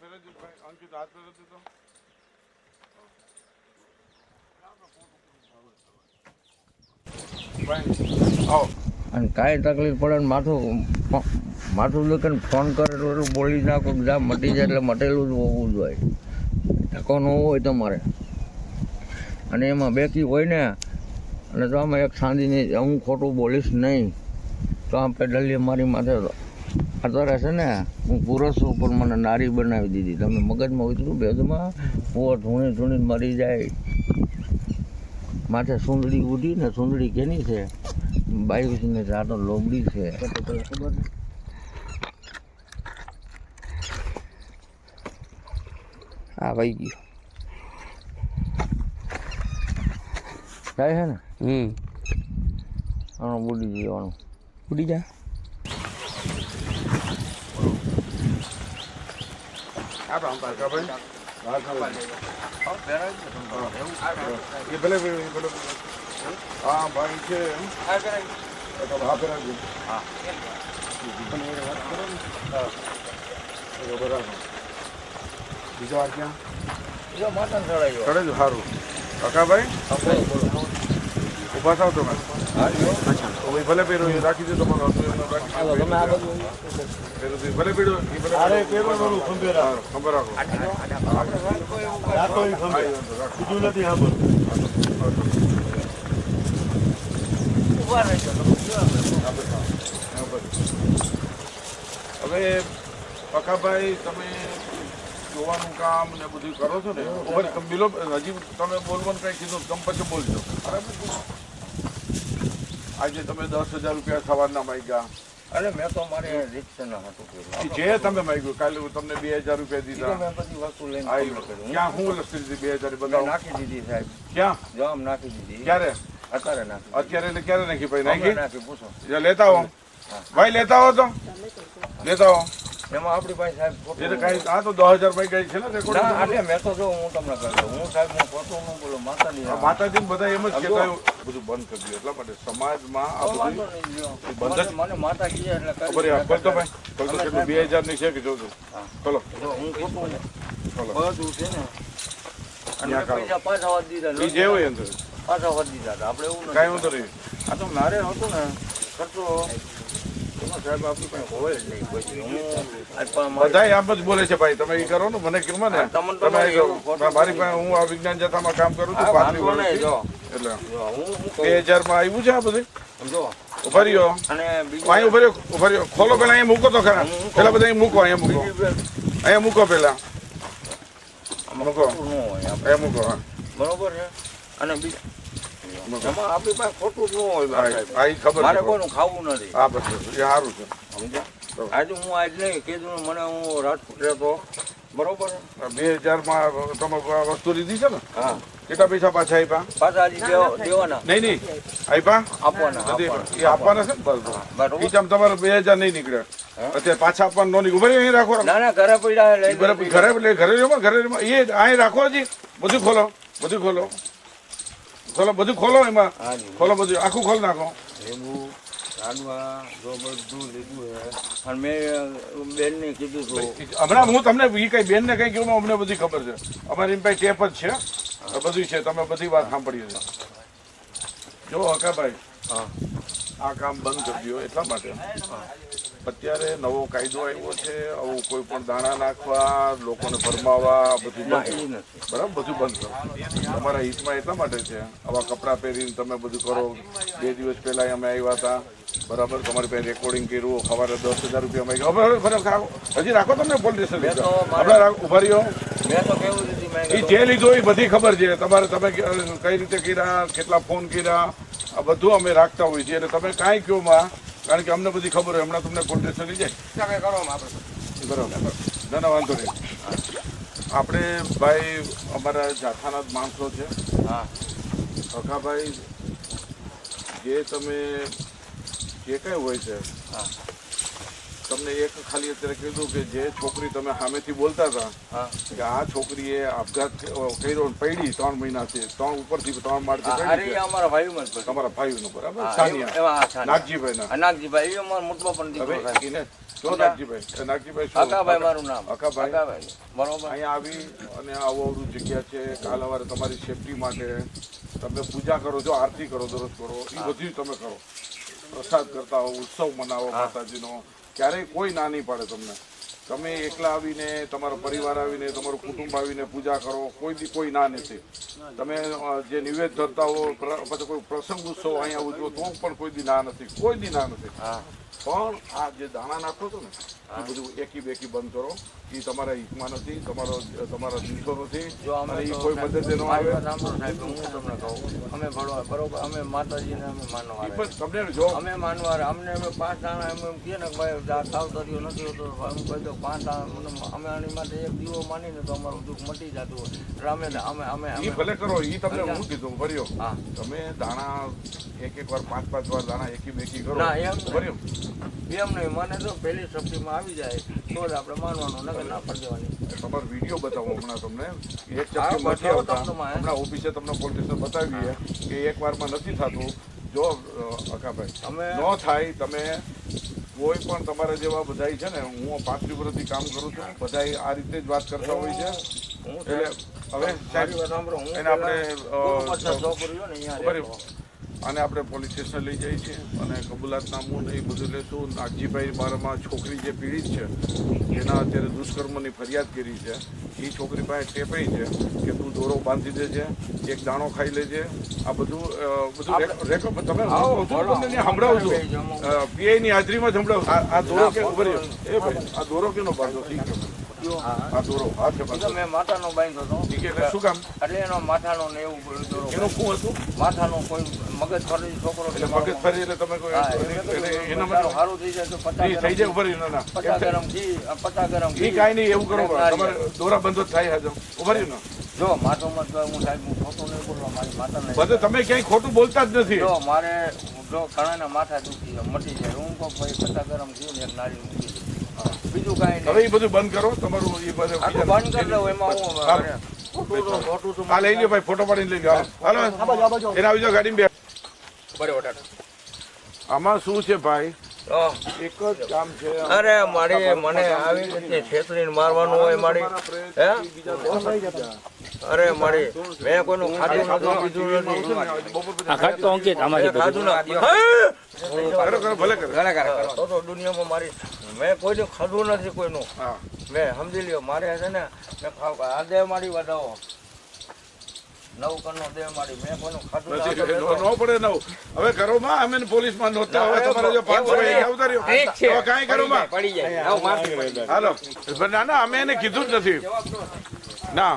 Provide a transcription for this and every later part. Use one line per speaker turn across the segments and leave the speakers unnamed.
ફેરવી દીધો ભાઈ અંકિત હાથ ફેરવી દીધો ભાઈ આવો
અને કાંઈ તકલીફ પડે ને માથું માથું દુખે ફોન કરે તો એટલું બોલી નાખો જા મટી જાય એટલે મટેલું જ હોવું જોઈએ. ધક્કો ન હોય તમારે. અને એમાં બેકી હોય ને, અને તો આમાં એક સાંધીની હું ખોટું બોલીશ નહીં. તો આમ પેડલીએ મારી માથે અત્યારે છે ને હું પુરુષ ઉપર મને નારી બનાવી દીધી. તમે મગજમાં ઉતર્યું ભેદમાં? પોર ધૂણી ધૂણી મરી જાય. માથે સુંદડી ઉડી ને સુંદડી કેની છે. બાઈ ને રાતો લોબડી છે. ખબર
હા વહી ગયો.
થાય છે ને?
હમ.
ઉડી બુડી જવાનું.
ઉડી જા.
આપણે ભાઈ એ ભલે ભલે હા ભાઈ છે હા ફેરવી દીધો હા બરાબર બીજો વાર ક્યાં
જો માતા ચડાયો
ચડે સારું કાકાભાઈ ઊભા થાવ તમે ભલે પહેરો એ રાખી દે તમારો.
તમે આ બાજુ
ભલે પહેરો
અરે પેલો મારું ખંભે રાખ.
ખબર રાખો.
રાખો ખંભે.
હા,
બીજું નથી સાંભળતું.
હવે પકાભાઈ તમે જોવાનું કામ ને બધું કરો છો ને? ઉપર બિલો હજી તમે બોલવાનું કઈ કીધું તમે પછી બોલજો. બરાબર આજે તમે દસ હજાર રૂપિયા સવારના માગ્યા.
અરે મેં તો મારે રિક્ષા ના હતું
જે તમે માગ્યું કાલે હું તમને બે હજાર રૂપિયા દીધા.
મેં બધી વસ્તુ લઈને
ક્યાં હું લખી દીધી બે હજાર બધા
નાખી દીધી સાહેબ.
ક્યાં?
જવાબ નાખી દીધી.
ક્યારે?
અત્યારે નાખી
અત્યારે એટલે ક્યારે નાખી ભાઈ નાખી?
નાખી પૂછો.
લેતા આવો. ભાઈ લેતા હો તો. લેતા આવો.
એમાં આપણી પાસે સાહેબ ખોટું
એ તો કાંઈ આ તો દસ હજાર રૂપિયા ગઈ છે ને
ના એટલે મેં તો જો હું તમને કહું હું સાહેબ હું ખોટું ન બોલો માતાજી
માતાજી બધા એમ જ કે બધું બંધ કરી એટલા માટે સમાજમાં આ બધું બંધ
મને માતા કીએ એટલે
ખબર છે, બોલતો ભાઈ બોલતો કેટલું? બે હજારની છે કે જોજો ચલો
હું. ખોટું
ચલો
બધું છે ને. અને પૈસા પાછા દીધા
એ જે હોય અંદર.
પાછા દીધા આપણે એવું
કાંઈ વાંધો નહીં.
આ તો મારે હતું ને ખર્ચો
બધાય આમ જ બોલે છે ભાઈ. તમે એ કરો ને મને કેમ ને. તમે મારી પાસે હું આ વિજ્ઞાન જથ્થામાં કામ કરું છું પાંત્રી. એટલે બે હજારમાં આવ્યું છે આ બધું?
સમજો
ઊભા રહ્યો.
અને
અહીં ઊભા રહ્યો ખોલો પેલા અહીંયા મૂકો તો ખરા. પેલા બધા અહીં મૂકો અહીંયા મૂકો. અહીંયા મૂકો પેલા. મૂકો. અહીંયા મૂકો હા.
બરોબર છે? અને બીજું. એમાં આપણી પાસે ખોટું ન હોય.
ખબર
મારે કોઈનું ખાવું નથી.
હા બસ બસ. એ સારું છે.
સમજ્યા? આજે હું આજ નહીં કીધું મને હું રાજકોટ રહેતો. બરોબર?
બે હજારમાં તમે વસ્તુ લીધી છે ને?
હા.
કેટલા પૈસા પાછા આપ્યા?
પાછા હજી દેવા- દેવાના.
નહીં નહીં. આપ્યા?
આપવાના
એ આપવાના છે ને.
બરોબર.
ઈ તમારે બે હજાર નહીં નીકળે. અત્યારે પાછા આપવાનું નો નીકળે ઊભા અહીં રાખો
ના ના ઘરે પડ્યા
ઘરે એટલે ઘરે ઘરે એ અહીં રાખો હજી. બધું ખોલો બધું ખોલો. ખોલો બધું ખોલો એમાં. ખોલો બધું આખું ખોલ નાખો.
લીંબુ રાડવા જો બધું લીધું છે. અને મેં બેનને કીધું હતું
હમણાં હું તમને ઈ કઈ બેન ને કઈ કહ્યું અમને બધી ખબર છે. અમારી એમ પાસે ટેપ જ છે. બધું છે તમે બધી વાત સાંભળી છે. જો હકાભાઈ.
હા.
આ કામ બંધ કરી દો એટલા માટે. અત્યારે નવો કાયદો આવ્યો છે આવું કોઈ પણ દાણા નાખવા લોકોને ભરમાવા બધું બંધ બરાબર? બધું બંધ કરો. તમારા હિતમાં એટલા માટે છે. આવા કપડાં પહેરીને તમે બધું કરો. બે દિવસ પહેલા અમે આવ્યા હતા. બરાબર? તમારી પાસે રેકોર્ડિંગ કર્યું સવારે દસ હજાર રૂપિયા હજી રાખો તમને પોલીસ સ્ટેશન હમણાં રાખો ઊભા રહ્યો.
મેં તો કેવું દીધી મેં
એ જે લીધો એ બધી ખબર છે. તમારે તમે કઈ રીતે કર્યા કેટલા ફોન કર્યા? આ બધું અમે રાખતા હોઈએ છીએ. એટલે તમે કાંઈ કહો માં કારણ કે અમને બધી ખબર હોય. હમણાં તમને કોન્ટેક્ટ થઈ જાય. બરાબર. ના ના વાંધો નહીં. આપણે ભાઈ અમારા જાથાના જ માણસો છે.
હા.
કકાભાઈ જે તમે જે કંઈ હોય છે
હા.
તમને એક ખાલી અત્યારે કીધું કે જે છોકરી તમે સામેથી બોલતા હતા કે આ છોકરીએ આપઘાત કર્યો ને પડી ત્રણ મહિનાથી ત્રણ ઉપરથી ત્રણ માળથી ભાઈ.
અમારા બધું.
તમારા બરાબર? સાનિયા.
એવા હા, સાનિયા.
નાગજીભાઈ ના
નાગજીભાઈ એ અમારો મોટો પણ દીકરો
જો નાગજીભાઈ નાગજીભાઈ
અકાભાઈ મારું નામ.
અકાભાઈ.
અકાભાઈ બરોબર.
અહીંયા આવી અને આવું અવરું જગ્યા છે કાલ સવારે તમારી સેફટી માટે તમે પૂજા કરો છો આરતી કરો દરરોજ કરો એ બધું તમે કરો. પ્રસાદ કરતા હો ઉત્સવ મનાવો માતાજીનો. ક્યારેય કોઈ ના નહીં પાડે તમને. તમે એકલા આવીને, તમારો પરિવાર આવીને, તમારું કુટુંબ આવીને પૂજા કરો, કોઈ બી કોઈ ના નથી તમે જે નિવેદ ધરતા હો પછી કોઈ પ્રસંગ ઉત્સવ અહીંયા ઉજવો, તો પણ કોઈ દી ના નથી, કોઈ દી ના નથી. પણ આ જે દાણા નાખો છો ને એ બધું એકી બેકી બંધ કરો. એ તમારા હિતમાં નથી તમારો તમારા દિવસો નથી.
જો અમે
કોઈ મદદ ન આવે.
સાહેબ, હું તમને કહું અમે ભણવા બરોબર અમે માતાજીને અમે માનવા
તમને જો
અમે માનવા અમને અમે પાંચ દાણા એમ એમ કહે ને ભાઈ આ સાવધારીઓ નથી હોતો અમે કહી દો પાંચ દાણા અમે આની માટે એક દીવો માનીને તો અમારું દુઃખ મટી જતું હોય. એટલે અમે અમે અમે એ
ભલે કરો એ તમને હું કીધું ભર્યો.
હા.
તમે દાણા એક એક વાર પાંચ પાંચ વાર દાણા એકી બેકી કરો.
ના, એમ
ભર્યો.
એમ નહીં મને તો પહેલી સબ્જીમાં આવી જાય તો જ આપણે માનવાનું નકર ના પડી જવાની
તમારો વીડિયો બતાવો હમણાં તમને. એક
હા,
નથી આવતા હમણાં ઓફિસે તમને પોલીસ બતાવીએ કે એક વારમાં નથી થતું. જો અકાભાઈ
અમે
ન થાય તમે કોઈ પણ તમારા જેવા બધાય છે ને હું પાંત્રી વર્ષથી કામ કરું છું બધાય આ રીતે જ વાત કરતા હોય છે. એટલે હવે સાહેબ એને આપણે,
પહેલા
અ,
ગુરુ પ્રસાદ ચોપડી રહ્યો ને અહીંયા
બરાબર.
રહેતો.
અને આપણે પોલીસ સ્ટેશન લઈ જઈએ છીએ અને કબૂલાતનામું ને એ બધું લેશું નાગજીભાઈ બારમાં છોકરી જે પીડિત છે જેના અત્યારે દુષ્કર્મની ફરિયાદ કરી છે એ છોકરી પાસે ટેપાઈ છે કે તું દોરો બાંધી દેજે એક દાણો ખાઈ લેજે આ બધું બધું તમે હું
આવો,
કહું છું,
બોલો.
તમને ત્યાં સંભળાવું
બે જમો.
છું પીઆઈ ની હાજરીમાં જ સંભળાવું આ દોરો કે આ દોરો કેનો બાંધો ઠીક છે. આ દોરો હાથે
એ મેં માથાનો બાંધ્યો હતો
શું કામ?
એટલે એનો માથાનો ને એવું દોરો
એનું શું હતું?
માથાનો કોઈ મગજ ફરી છોકરો
એટલે મગજ ફરી એટલે તમે કોઈ એના માટે
સારું થઈ જાય તો પચાસ
થઈ જાય
ગ્રામ
ઊભો રહ્યો, ના.
પચાસ ગ્રામ ઘી પચાસ ગ્રામ ઘી.
કાંઈ નહીં એવું કરો તમારે દોરા બંધો થાય હાજર ઊભા રહ્યો ને.
જો માથો મત હું સાહેબ હું ખોટું નહીં બોલવા મારી માતા
બધે તમે ક્યાંય ખોટું બોલતા જ નથી.
જો મારે જો ઘણાના માથા દુખી મટી જાય. હું કહું ભાઈ પચાસ ગ્રામ ઘી ને નાળી મૂકી. બીજું કાંઈ
હવે એ બધું બંધ કરો તમારું એ બધું
બંધ કરી દઉં એમાં હું
લઈ લ્યો ભાઈ ફોટો પાડીને લઈ લ્યો. હાલો. હાલો. એને આવી જાઓ ગાડીમાં બે. આમાં શું છે ભાઈ? એક જ કામ છે.
અરે મારી મને આવી રીતે છેતરીને મારવાનું હોય મારી હે? અરે મારી મેં કોઈનું ખાધું ખાધું કીધું નથી
આ ખાતો અંકિત આમાંથી
મેં ખાધું
બધું.
નથી. હે?
કરો કરો ભલે કરો.
તો તો દુનિયામાં મારી મેં કોઈનું ખાધું નથી કોઈનું.
હા.
મેં સમજી લ્યો મારે છે ને મેં ખાવ આ દે મારી વધાવો નવ કણનો દેહ મારી મેં કોઈનું ખાધું
નથી
નથી.
નો નો પડે નવ. હવે કરો અમે પોલીસમાં નહોતા હવે તમારે જો પાંચસો એક આવતા હવે કાંઈ કરો
પડી જાય આવ મારતી પડી જાય.
હાલો. ના ના અમે એને કીધું જ નથી. ના.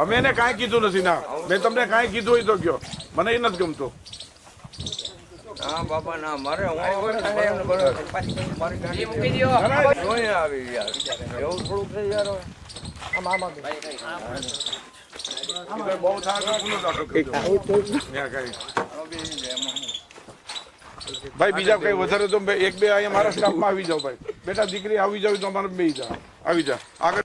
અમે એને કાંઈ કીધું નથી. ના મેં તમને કાંઈ કીધું હોય તો કયો. મને એ નથી ગમતું. ભાઈ બીજા કઈ વધારે તો એક બે અહીંયા મારા સ્ટાફમાં આવી જાઓ ભાઈ. બેટા દીકરી આવી જાવ તો અમારે બે જા. આવી જા. આગળ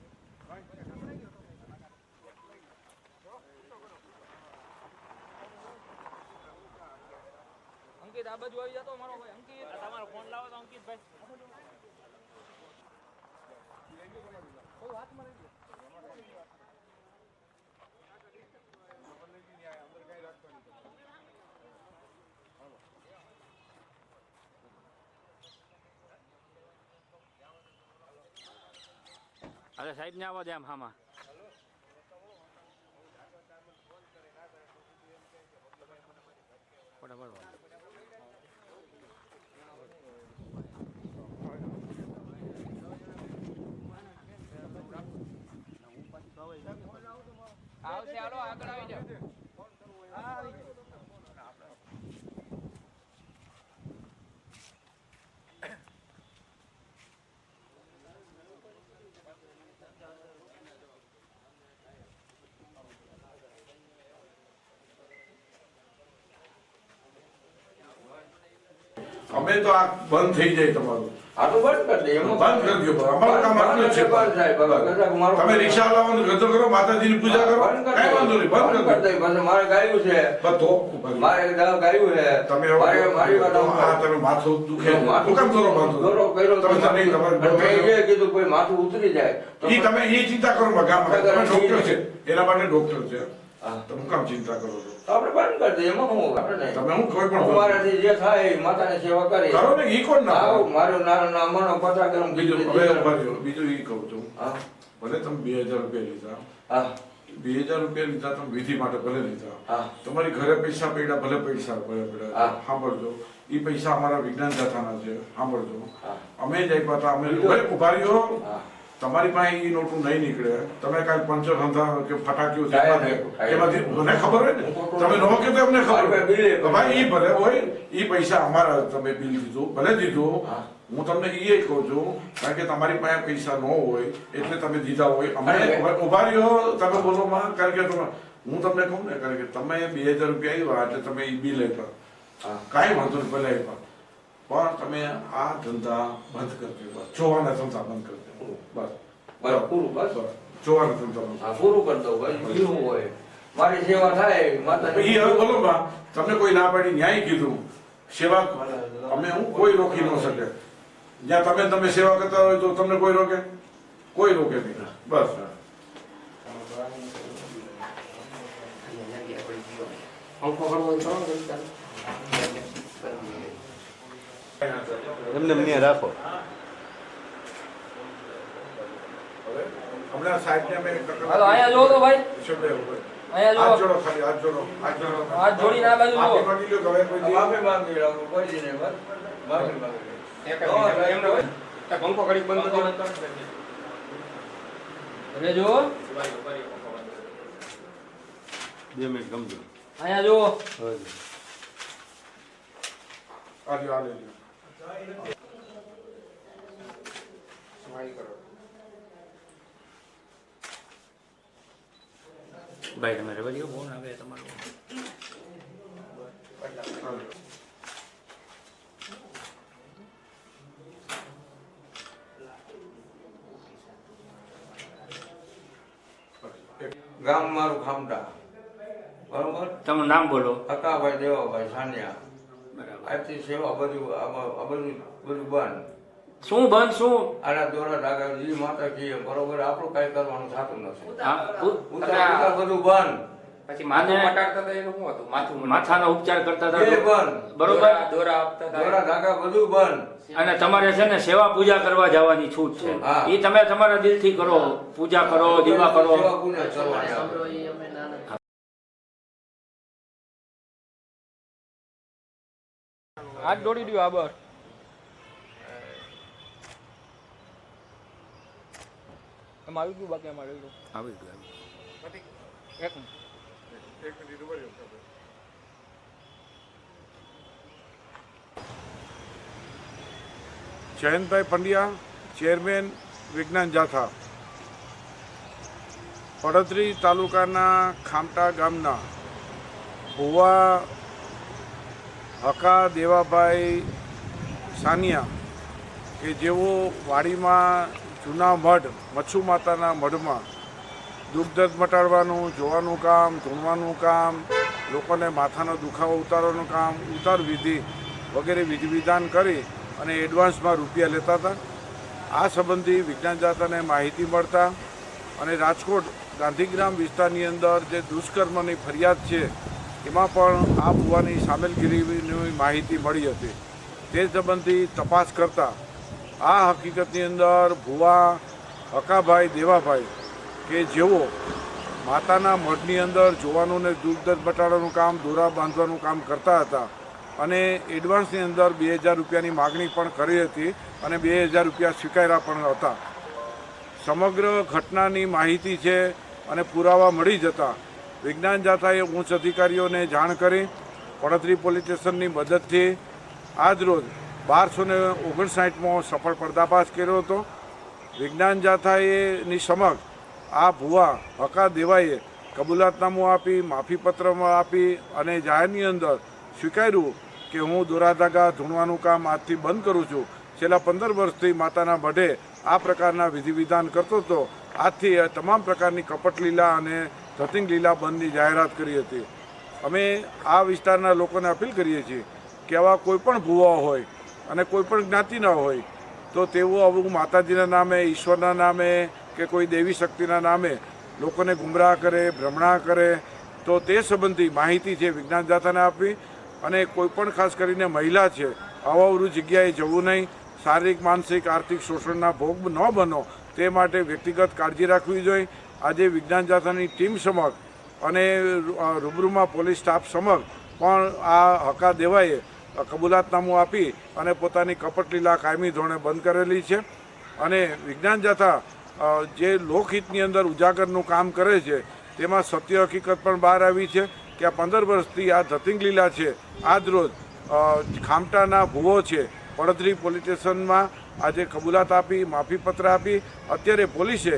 આ બાજુ આવી જતો મારો ભાઈ અંકિત. તમારો ફોન લાવો તો અંકિત ભાઈ અરે સાહેબ ને આવો દે આમ. હામાં બરાબર આવશે હાલો આગળ આવી જાઓ.
અમે તો આ બંધ થઈ જાય તમારું.
આ બંધ કરી દે એમાં
બંધ કરી દો અમારું કામ આટલું છે.
બંધ થાય બાબા કદાચ મારો
તમે રિક્ષા લાવવાનો ગતો કરો માતાજીની પૂજા કરો. કઈ વાંધો નહીં બંધ કરી દે.
પછી મારે ગાયું છે. મારે ગાયું
તમે
મારે મારી વાત
હા તમે માથું દુખે. કામ કરો માથું?
દોરો કર્યો
તમે તમે તમારે
મેં કીધું કોઈ માથું ઉતરી જાય તો
ઈ તમે એ ચિંતા કરો માં તમે ડોક્ટર છે. એના માટે ડોક્ટર છે. તમે કામ ચિંતા કરો છો?
આપણે બંધ કરી દઈએ એમાં હું આપણે નહીં.
તમે હું કોઈ પણ
મારાથી જે થાય માતાની સેવા કરી
કરો ને ઈ કોણ ના
મારું નાનું નામનો પતા ગરમ
બીજું હવે બીજું ઈ કહું છું.
હા.
ભલે તમે બે હજાર રૂપિયા લીધા.
હા.
બે હજાર રૂપિયા લીધા તમે વિધિ માટે ભલે લીધા.
હા.
તમારી ઘરે પૈસા પડ્યા ભલે પૈસા ભલે પડ્યા.
હા.
સાંભળજો. એ પૈસા અમારા વિજ્ઞાન જાથાના છે. સાંભળજો. અમે જ આપ્યા હતા. અમે ઊભા રહ્યો.
હા.
તમારી પાસે એ નોટું નહીં નીકળે. તમે કાંઈ પંચરંધા કે ફટાકીઓ એમાંથી મને ખબર હોય ને? તમે નો કે તો અમને ખબર હોય. ભાઈ એ ભલે હોય એ પૈસા અમારા તમે બિલ દીધું ભલે દીધું.
હું.
તમને એ કહું છું કારણ કે તમારી પાસે પૈસા ન હોય એટલે તમે દીધા હોય. અમે ઉભા- રહ્યો તમે બોલો માં કારણ કે તમે હું તમને કહું ને કારણ કે તમે બે હજાર રૂપિયા આવ્યા એટલે તમે એ બિલ આપ્યા કાંઈ વાંધો નહીં ભલે આપ્યા પણ તમે આ ધંધા બંધ કરી દેવા જોવાના ધંધા બંધ કરી બસ.
બરાબર પૂરું બસ?
બસ. જોવાના ધંધા બંધ
હા પૂરું કરી દઉં ભાઈ. હોય. મારી સેવા થાય
ઈ
માતાની
હવે બોલો બા. તમને કોઈ ના પાડી ન્યાય કીધું. સેવા અમે હું કોઈ રોકી ન શકે. જ્યાં તમે તમે સેવા કરતા હોય તો તમને કોઈ રોકે? કોઈ રોકે નહીં. બસ.
એમને રાખો.
હમણાં સાહેબને અમે
હાલો અહીંયા જો તો ભાઈ.
શબ્દ એવું હોય.
અહીંયા જો
જોડો ખાલી હાથ જોડો હાથ જોડો.
હાથ જોડીને આ બાજુ
જો માંગી લ્યો હવે કોઈ દી-
માફી માંગી લઉં કોઈ નહીં બસ. માફી માંગી લઉં.
પંખો ઘડીક બંધ કરી એટલે જુઓ.
બે મિનિટ ગમજો
અહીંયા જુઓ.
આ લ્યો, આ સ્માઈલ લ્યો.
ભાઈ તમે રવા દો ફોન આવે તમારો?
ગામ મારું ખામડા બરોબર?
તમારું નામ બોલો.
હકાભાઈ દેવાભાઈ સાનિયા.
બરાબર.
આજથી સેવા બધું આ બધું બધું બંધ.
શું બંધ શું?
આના દોરા ડાગા જી માતા કહીએ બરોબર આપણું કઈ કરવાનું થતું નથી. ઉતાર બધું બંધ.
પછી માથું પટાડતા હતા એનું શું હતું? માથું
માથાનો ઉપચાર કરતા
એ
હતા
બંધ.
બરોબર?
દોરા આપતા હતા.
દોરા ધાગા બધું બંધ.
અને તમારે છે ને સેવા પૂજા કરવા જવાની છૂટ છે. એ તમે તમારા દિલથી કરો. પૂજા કરો દીવા કરો.
સેવા પૂજા કરવાની આપણે.
હાથ જોડી દો આબર એમ આવી ગયું બાકી અમારે આવી ગયું એક મિનિટ.
જયંતભાઈ પંડ્યા ચેરમેન વિજ્ઞાન જાથા. પડતરી તાલુકાના ખામટા ગામના ભુવા હકા દેવાભાઈ સાનિયા કે જેઓ વાડીમાં જૂના મઢ મચ્છુ માતાના મઢમાં દુઃખ મટાડવાનું, જોવાનું કામ, ધૂણવાનું કામ, લોકોને માથાનો દુખાવો ઉતારવાનું કામ, ઉતાર વિધિ વગેરે વિધિ વિધાન કરી અને એડવાન્સમાં રૂપિયા લેતા હતા. આ સંબંધી વિજ્ઞાન જાતાને માહિતી મળતા અને રાજકોટ, ગાંધીગ્રામ વિસ્તારની અંદર જે દુષ્કર્મની ફરિયાદ છે, એમાં પણ આ ભુવાની સામેલગીરીની માહિતી મળી હતી. તે સંબંધી તપાસ કરતા આ હકીકતની અંદર ભુવા, હકાભાઈ, દેવાભાઈ કે જેઓ માતાના મઢની અંદર જોવાનું ને દૂધ દર્દ બટાડવાનું કામ, દોરા બાંધવાનું કામ કરતા હતા અને એડવાન્સની અંદર બે હજાર રૂપિયાની માગણી પણ કરી હતી અને બે હજાર રૂપિયા સ્વીકાર્યા પણ હતા. સમગ્ર ઘટનાની માહિતી છે અને પુરાવા મળી જતા વિજ્ઞાન જાથાએ ઉચ્ચ અધિકારીઓને જાણ કરી પડતરી પોલીસ સ્ટેશનની મદદથી આજરોજ બારસો ને ઓગણસાઠમાં સફળ પર્દાફાશ કર્યો હતો. વિજ્ઞાન જાથાએની સમક્ષ આ ભુવા હકા દેવાએ કબૂલાતનામું આપી, માફીપત્રમાં આપી અને જાહેરની અંદર સ્વીકાર્યું કે હું દોરાધાગા ધૂણવાનું કામ આજથી બંધ કરું છું. છેલ્લા પંદર વર્ષથી માતાના મઢે આ પ્રકારના વિધિવિધાન કરતો હતો. આજથી તમામ પ્રકારની કપટ લીલા અને ધતિંગ લીલા બંધની જાહેરાત કરી હતી. અમે આ વિસ્તારના લોકોને અપીલ કરીએ છીએ કે આવા કોઈ પણ ભૂવા હોય અને કોઈ પણ જ્ઞાતિના હોય, તો તેઓ આવું માતાજીના નામે, ઈશ્વરના નામે કે કોઈ દેવી શક્તિના નામે લોકોને ગુમરાહ કરે, ભ્રમણા કરે, તો તે સંબંધી માહિતી છે વિજ્ઞાનદાતાને આપવી. અને કોઈ પણ ખાસ કરીને મહિલા છે અવાવરું જગ્યાએ જવું નહીં. શારીરિક, માનસિક, આર્થિક, શોષણના ભોગ ન બનો, તે માટે વ્યક્તિગત કાળજી રાખવી જોઈએ. આજે વિજ્ઞાન જાથાની ટીમ સમક્ષ અને રૂબરૂમાં પોલીસ સ્ટાફ સમક્ષ પણ આ હકા દેવાએ કબૂલાતનામું આપી અને પોતાની કપટલીલા કાયમી ધોરણે બંધ કરેલી છે. અને વિજ્ઞાન જથા જે લોકહિતની અંદર ઉજાગરનું કામ કરે છે, તેમાં સત્ય હકીકત પણ બહાર આવી છે કે આ પંદર વર્ષથી આ ધતિંગ લીલા છે. આજ રોજ ખામટાના ભૂવો છે પડદરી પોલીસ સ્ટેશનમાં આજે કબૂલાત આપી, માફીપત્ર આપી. અત્યારે પોલીસે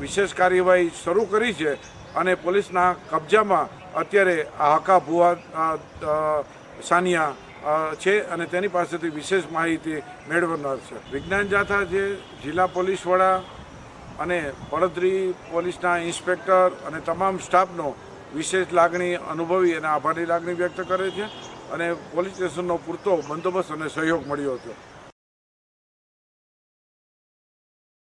વિશેષ કાર્યવાહી શરૂ કરી છે અને પોલીસના કબજામાં અત્યારે આ હકા ભુવા સાનિયા છે અને તેની પાસેથી વિશેષ માહિતી મેળવનાર છે. વિજ્ઞાન જાથા જે જિલ્લા પોલીસ વડા અને પડદરી પોલીસના ઇન્સ્પેક્ટર અને તમામ સ્ટાફનો વિશેષ લાગણી અનુભવી અને આભારની લાગણી વ્યક્ત કરે છે અને પોલીસ સ્ટેશનનો પૂરતો બંદોબસ્ત અને સહયોગ મળ્યો હતો.